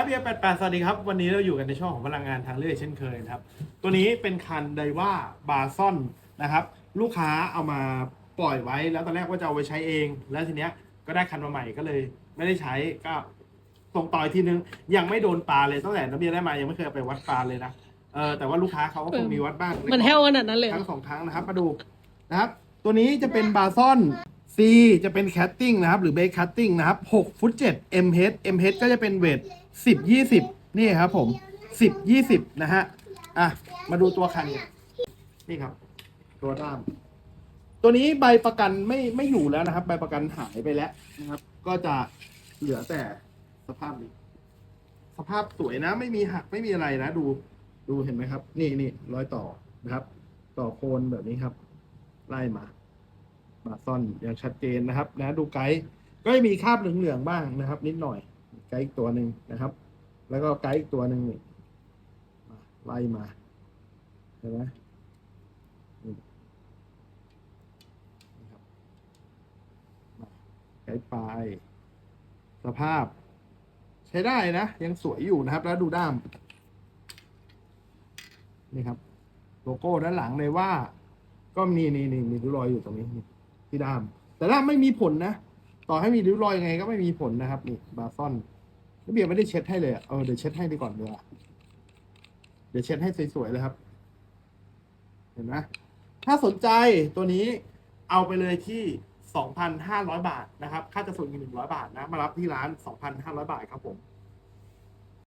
ครับเบียร์88สวัสดีครับ วันนี้เราอยู่กันในช่องของพลังงานทางเลือกเช่นเคยนะครับ ตัวนี้เป็นคันไดว่าบาซอนนะครับ ลูกค้าเอามาปล่อยไว้แล้วตอนแรกว่าจะเอาไว้ใช้เอง แล้วทีเนี้ยก็ได้คันมาใหม่ก็เลย ไม่ได้ใช้ก็ส่งต่ออีกทีนึง ยังไม่โดนปลาเลยตั้งแต่นักเบียร์ได้มายังไม่เคยเอาไปวัดปลาเลยนะเออแต่ว่าลูกค้าเขาก็คงมีวัดบ้างมันแห้วขนาดนั้นเลยเหรอทั้งสองครั้งนะครับ มาดูนะครับ ตัวนี้จะเป็นบาซอน C จะเป็นแคตติ้งนะครับ หรือเบ k คัตติ้งนะครับ 6 ฟุต 7 MH MH ก็จะเป็นเวท 10 20 นี่ครับผม 10 20 นะฮะ อะ มาดูตัวคันนี่ยนี่ครับ ตัวด้าม ตัวนี้ใบประกันไม่ไม่อยู่แล้วนะครับ ใบประกันหายไปแล้วนะครับ ก็จะเหลือแต่สภาพนี้ สภาพสวยนะ ไม่มีหักไม่มีอะไรนะ ดู ดูเห็นไหมครับ นี่นี่รอยต่อนะครับ ต่อโคนแบบนี้ครับ ไล่มา มาซ่อนอย่างชัดเจนนะครับนะดูไกด์ก็มีคราบเหลืองๆบ้างนะครับ นิดหน่อย ไกด์อีกตัวหนึ่งนะครับ แล้วก็ไกด์อีกตัวหนึ่งมาไล่มาเห็นไหมนี่นะครับไกด์ปลายสภาพ ใช้ได้นะ ยังสวยอยู่นะครับ แล้วดูด้าม นี่ครับ โลโก้ด้านหลังเลยว่า ก็มีนี่นี่มีรอยอยู่ตรงนี้ นี่ดาม แต่ด้ามไม่มีผลนะ ต่อให้มีริ้วรอยยังไงก็ไม่มีผลนะครับนี่บาซอนแล้วเบียร์ไม่ได้เช็ดให้เลยเออเดี๋ยวเช็ดให้ดีก่อนเดี๋ยวเดี๋ยวเช็ดให้สวยๆเลยครับ เห็นไหมถ้าสนใจตัวนี้เอาไปเลยที่ 2,500 บาทนะครับ ค่าจะส่งอีก100 บาทนะ มารับที่ร้าน 2,500 บาทครับผม